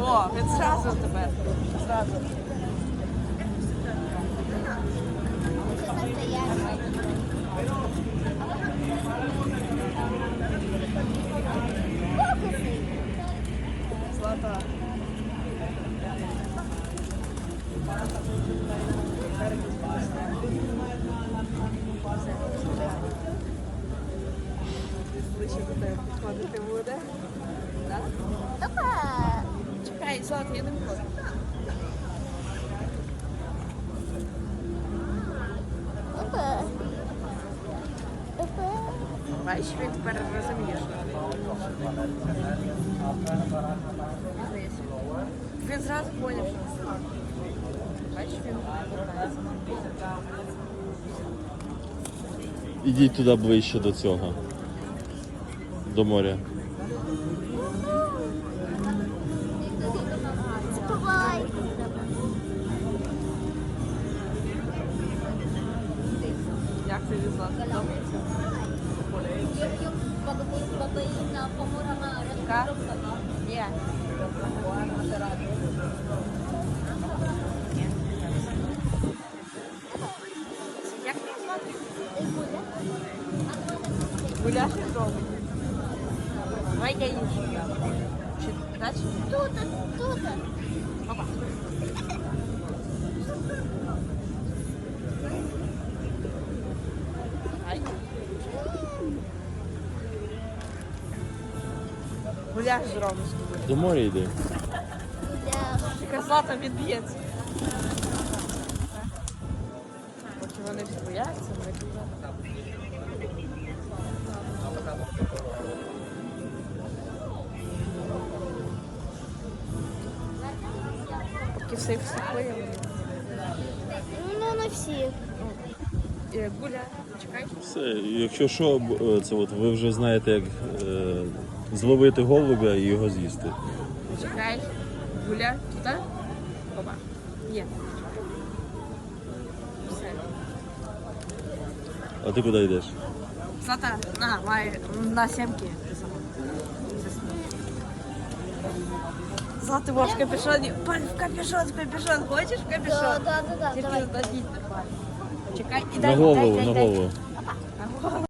О, він зразу тебе. Зразу. Ближче до тебе підходити буде. Так? Опа! Чекай, Злата, я не виходжу. Бачиш, він тепер. Ідіть туди ближче до цього. До моря. Pamura nga. Ka? Ні. Як тебе звати? Гуляш і робить. Давай я іншу. Чи далі? Тут, тут. Гуляш з тобою. До моря йди. Яка злата відб'ється. Поки вони всі бояться, ми. Поки все всі Ну, не всі. Гуля, чекай. Все, якщо що, е, це от ви вже знаєте, як е, зловити голубя і його з'їсти. Чекай. Гуля, туди. Опа. Є. Все. А ти куди йдеш? Злата, на, май, на сімки. Злата, вот в капюшоне. Паль, в капюшон, в капюшон. Хочешь в капюшон? Да, да, да, да, Тільки нормально. Чекай, і На голову, дай, дай, на дай. голову.